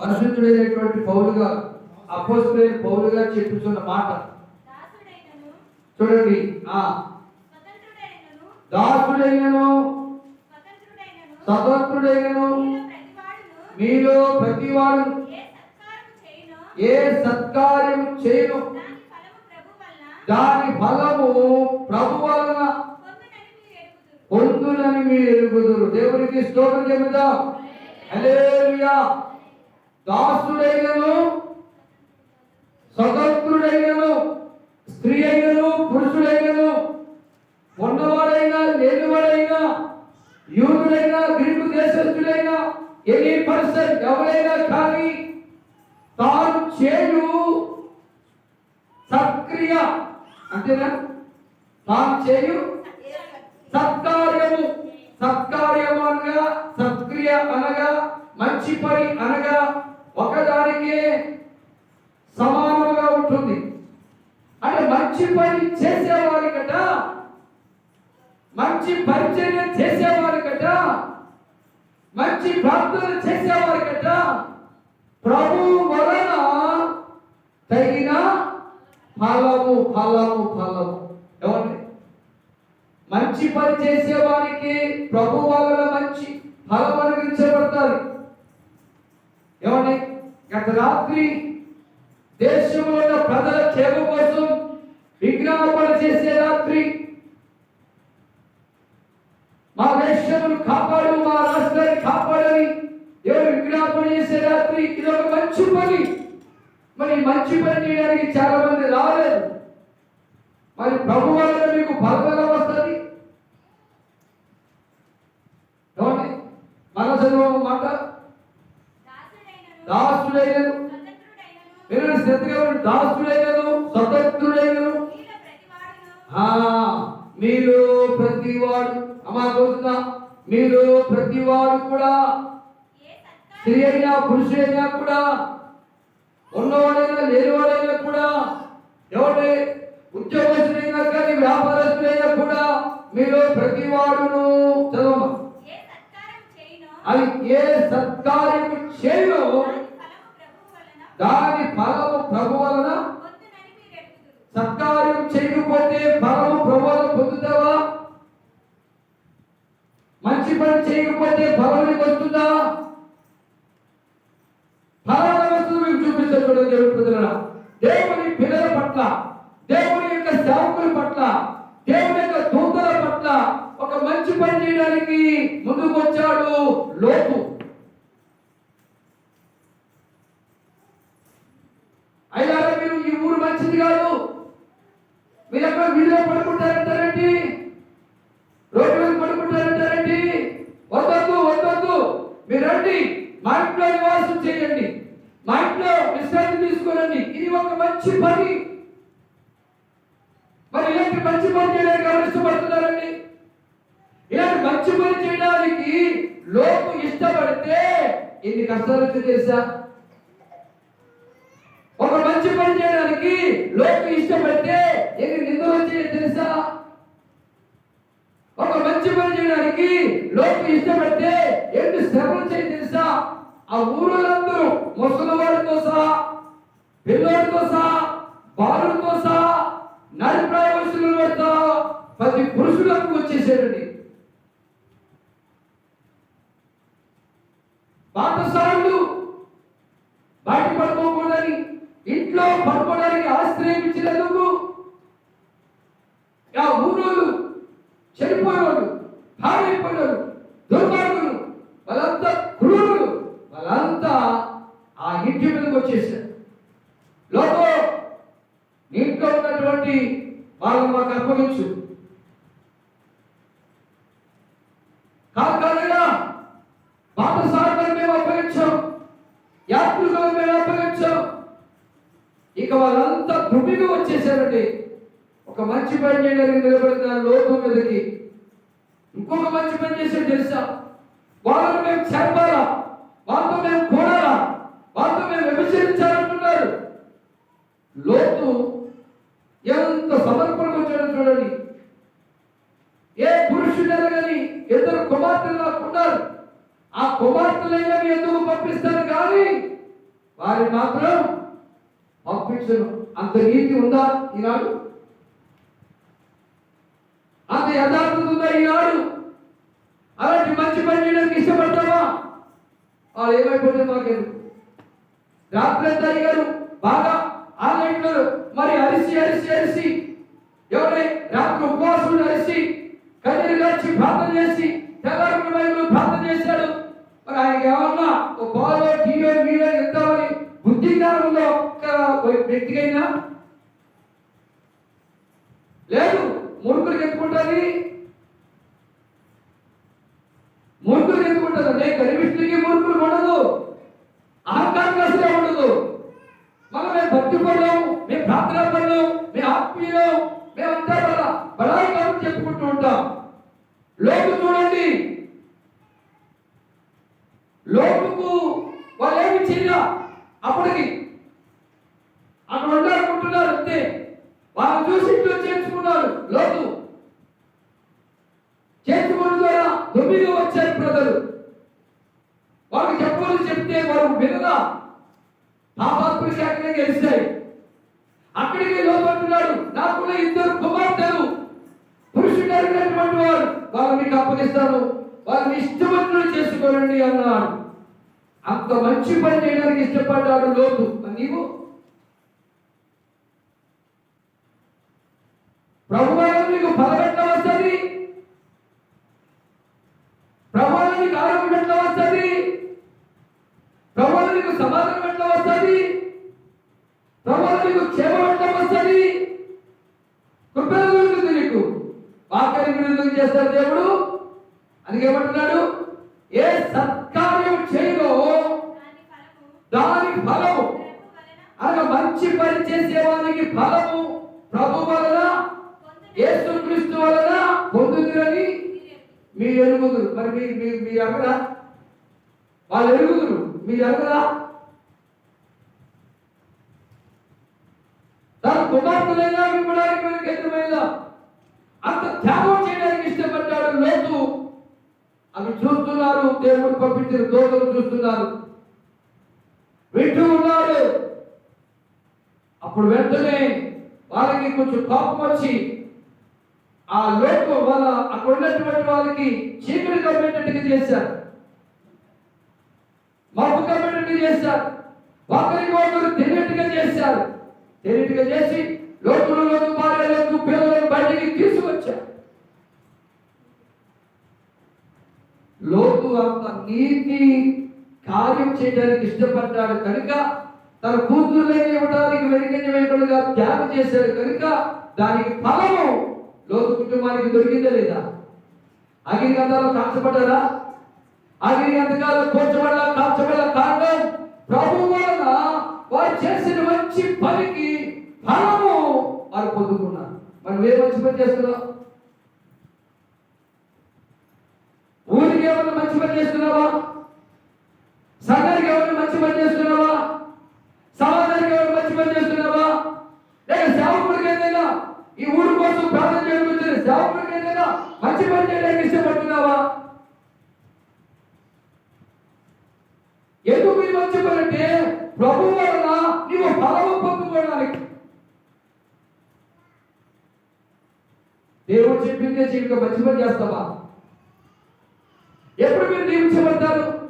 పరిశుద్ధుడైనటువంటి పౌలుగా అపోస్తులైన పౌలుగా చెప్పుతున్న మాట. చూడండి ఆ. దాసుడైనను స్వతంత్రుడైనను మీలో ప్రతివాడు ఏ సత్కారము చేయునో దాని ఫలము ప్రభు వలన పొందునని మీరు ఎరుగుదురు. మీరు ఎరుగుదురు. దేవునికి స్తోత్రం చెబుదాం. హల్లెలూయా. దాసుడైనను స్వతంత్రుడైనను స్త్రీ అయినను పురుషుడైనను ఉన్నవాడైనా లేనివాడైనా యూదుడైనా గ్రీకు దేశస్థుడైనా ఎనీ పర్సన్ ఎవరైనా కానీ తాను చేయు సక్రియ అంతేనా? తాను చేయు సత్కార్యము. సత్కార్యము అనగా సత్క్రియ అనగా మంచి పని అనగా ఒకదానికే సమానముగా ఉంటుంది. అంటే మంచి పని చేసేవారికట మంచి పరిచర్య చేసేవారికట మంచి ప్రార్థన చేసేవారికట ప్రభు వలన తగిన ఫలము ఫలము ఫలము. ఏమండి మంచి పని చేసేవారికి ప్రభు వలన మంచి ఫలం అనుగ్రహించబడతారు ఏమండి గత రాత్రి దేశంలో ఉన్న ప్రజల క్షేమం కోసం విజ్ఞాపన చేసే రాత్రి మా దేశమును కాపాడు మా రాష్ట్రాన్ని కాపాడని ఎవరు విజ్ఞాపన చేసే రాత్రి ఇది ఒక మంచి పని. మరి మంచి పని చేయడానికి చాలా మంది రాలేదు. మరి ప్రభు వల్ల మీకు బలమైన వస్తుంది ఏమండి మన చదువు మాట? దాసుడైనను. మీరు శ్రద్ధగా. దాసుడైనను స్వతంత్రుడైనను మీరు ప్రతివాడు. అమ్మా చూస్తున్నా. మీరు ప్రతివాడు కూడా. స్త్రీ అయినా పురుషుడైనా కూడా. ఉన్నవాడైనా లేనివాడైనా కూడా. ఎవరి ఉద్యోగస్తుడైనా కానీ వ్యాపారస్తుడైనా కూడా మీరు ఏ సత్కారము చేయునో? అది ఏ సత్కార్యము చేయో దాని ఫలము ప్రభు వలన సత్కార్యం చేయకపోతే ఫలము ప్రభు వలన పొందుతావా? మంచి పని చేయకపోతే ఫలం వస్తుందా ఫలాల వస్తువు మీకు చూడండి దేవుడి. దేవుని పిల్లల పట్ల దేవుని యొక్క సేవకుల పట్ల దేవుని యొక్క దూతల పట్ల ఒక మంచి పని చేయడానికి ముందుకు వచ్చాడు లోతు అయ్యా మీరు ఈ ఊరు మంచిది కాదు మీరు ఎక్కడ వీధిలో పడుకుంటారంటారండి రోడ్డు మీద పడుకుంటారంటారండి వద్దొద్దు వద్దొద్దు మీరు రండి మా ఇంట్లో నివాసం చేయండి మా ఇంట్లో విశ్రాంతి తీసుకోనండి ఇది ఒక మంచి పని మరి ఇలాంటి మంచి పని చేయడానికి ఎవరు ఇష్టపడుతున్నారండి ఇలాంటి మంచి పని చేయడానికి లోపు ఇష్టపడితే ఎన్ని కష్టాలు వచ్చి తెలుసా? ఒక మంచి పని చేయడానికి లోపు ఇష్టపడితే ఎన్ని నిందలు వచ్చాయో తెలుసా? ఒక మంచి పని చేయడానికి లోపు ఇష్టపడితే ఎన్ని శ్రమలు చేయి తెలుసా? ఆ ఊరులందరూ ముసలివాడితో సహా పిల్లలతో సహా బాలుడితో సహా నడిప్రాయ వయసులతో ప్రతి పురుషులకు వచ్చేసేటండి పాఠశాలలు బయట పడుకోకూడదని ఇంట్లో పడుకోవడానికి ఆశ్రయం ఇచ్చినందుకు ఆ ఊరోళ్ళు చనిపోయేవాళ్ళు పాడైపోయినోళ్ళు దుర్మార్గులు వాళ్ళంతా క్రూరులు వాళ్ళంతా ఆ ఇంటి మీదకి వచ్చేసారు. లోపో ఇంట్లో ఉన్నటువంటి వాళ్ళని మాకు అప్పగించు. కాదు కాదయ్యా పాఠశాలను మేము అప్పగించాం యాత్రికులను మేము అప్పగించాం ఇక వాళ్ళంతా భూమికి వచ్చేసారండి. ఒక మంచి పని చేయడానికి నిలబడిన లోతు మీదకి. ఇంకొక మంచి పని చేసే తెలుసా? వాళ్ళని మేము చెప్పాలా వాళ్ళతో మేము కూడాలా వాళ్ళతో మేము విభజించాలంటున్నారు లోతు ఎంత సమర్పణకు వచ్చాడో చూడండి. ఏ పురుషుడైనా కానీ ఇద్దరు కుమార్తెలు నాకు ఉన్నారు. ఆ కుమార్తెలైనా ఎందుకు పంపిస్తారు కానీ వారిని మాత్రం పంపించను. అంత నీతి ఉందా ఈనాడు? అంత యథార్థత ఉందా ఈనాడు? అలాంటి మంచి పని చేయడానికి ఇష్టపడతావా? వాళ్ళు ఏమైపోతే మాకెందుకు? రాత్రి అంతా అడిగారు బాగా ఆన్లైన్లో మరి అరిసి అరిసి అరిసి. ఎవరి? రాత్రి ఉపవాసం అరిసి కన్నీరు కాచి ప్రార్థన చేసి తెల్లారి వైపు ప్రార్థన చేశాడు మరి ఆయనకి ఏమన్నా ఒక బాలో టీవీ మీడియా ఇద్దామని బుద్ధి జ్ఞానం ఉందో ఒక్క వ్యక్తికైనా లేదు మురుకులు ఎత్తుకుంటుంది మురుకులు అంటే నేను గరిష్ఠులకి మురుకులు ఉండదు? అహంకారం అసలే ఉండదు. మనం మేము భక్తి పడలేము మేము ప్రార్థన పడలేము మేము ఆత్మీయులం మేమంతా బల బలాయి కాదు చెప్పుకుంటూ ఉంటాం. లోకు చూడండి. లోకుకు వాళ్ళు ఏమి చేయరా? అప్పటికి అక్కడ ఉండాలనుకుంటున్నారు అంతే వాళ్ళు చూసి ఇంట్లో చేర్చుకున్నారు లోతు చేర్చుకోవడం ద్వారా తొమ్మిది వచ్చారు ప్రజలు వాళ్ళకి చెప్పాలని చెప్తే వారు పాపాత్మ శాఖనే కేకలే గెలిచాయి. అక్కడికి లోపడుతున్నాడు. నాకున్న ఇద్దరు కుమార్తెలు. పురుషుడు అడిగినటువంటి వారు. వాళ్ళు మీకు అప్పగిస్తాను వాళ్ళని ఇష్టమంతులు చేసుకోనండి అన్నాడు. అంత మంచి పని చేయడానికి ఇష్టపడ్డాడు లోతు. నీవు? ప్రభువారు నీకు ఫలం ఎట్లా వస్తుంది ప్రభువారు నీకు ఆరోగ్యం ఎట్లా వస్తుంది ప్రభువారు నీకు సమాధానం ఎట్లా వస్తుంది. ప్రభువారు నీకు క్షేమం ఎట్లా వస్తుంది. కృపణ దొరుకుతుంది నీకు. వాక్యానికి విరుద్ధం చేస్తాడు దేవుడు. అందుకేమంటున్నాడు ఏ సత్కార్యం చేయలో దాని ఫలము. దాని అనగా మంచి పని చేసేవానికి ఫలము. ప్రభు వలన యేసుక్రీస్తు వలన పొందుతురని మీరు ఎరుగుదురు. మరి మీరు మీరు అక్కడ వాళ్ళు ఎరుగుదురు. మీరు ఎవరురా తన కుమార్తెలైనా ఇవ్వడానికి మనకి ఎదురైందా అంత త్యాగం చేయడానికి ఇష్టపడ్డాడు లోతు. అవి చూస్తున్నారు దేవుడు పంపించిన దోతలు చూస్తున్నారు. వింటూ ఉన్నారు. అప్పుడు వెంటనే వాళ్ళకి కొంచెం కోపం వచ్చి ఆ లోకు వాళ్ళ అక్కడ ఉన్నటువంటి వాళ్ళకి చీకటి కమ్మేటట్టుగా చేశారు. మబ్బు కమ్మేటట్టుగా చేశారు. ఒకరికి ఒకరు తెలియట్టుగా చేశారు. తెలియట్టుగా చేసి లోతులు లోతు భార్య లోతు బయటికి తీసుకొచ్చారు. లోతు అంత నీతి కార్యం చేయడానికి ఇష్టపడ్డాడు కనుక తన కూతుర్లని ఇవ్వడానికి వెనుకని వెనుకలుగా త్యాగం చేశాడు కనుక దానికి ఫలము లోతు కుటుంబానికి దొరికిందా లేదా? అగ్ని గంధాలు కాల్చబడ్డారా అగ్ని గంధకాలు కూర్చబడ కాల్చబడ కారణం ప్రభు వలన వారు చేసిన మంచి పనికి ఫలము వారు పొందుకున్నారు మనం ఏ మంచి పని చేస్తున్నాం ఊరికి మంచి పని చేస్తున్నావా? సంఘానికి ఏమైనా మంచి పని చేస్తున్నావా? సమాజానికి ఏమైనా మంచి పని చేస్తున్నావా? లేక సేవకుడికి ఏదైనా ఈ ఊరు కోసం ప్రార్థన చేయడం వచ్చిన సేవకుడికి ఏదైనా మంచి పని చేయడానికి ఇష్టపడుతున్నావా? ఎందుకు ఈ మంచి పని అంటే ప్రభు వలన నీవు ఫలము పొందుకోవడానికి. దేవుడు చెప్పిందే చేయక మంచి పని చేస్తావా? ఎప్పుడు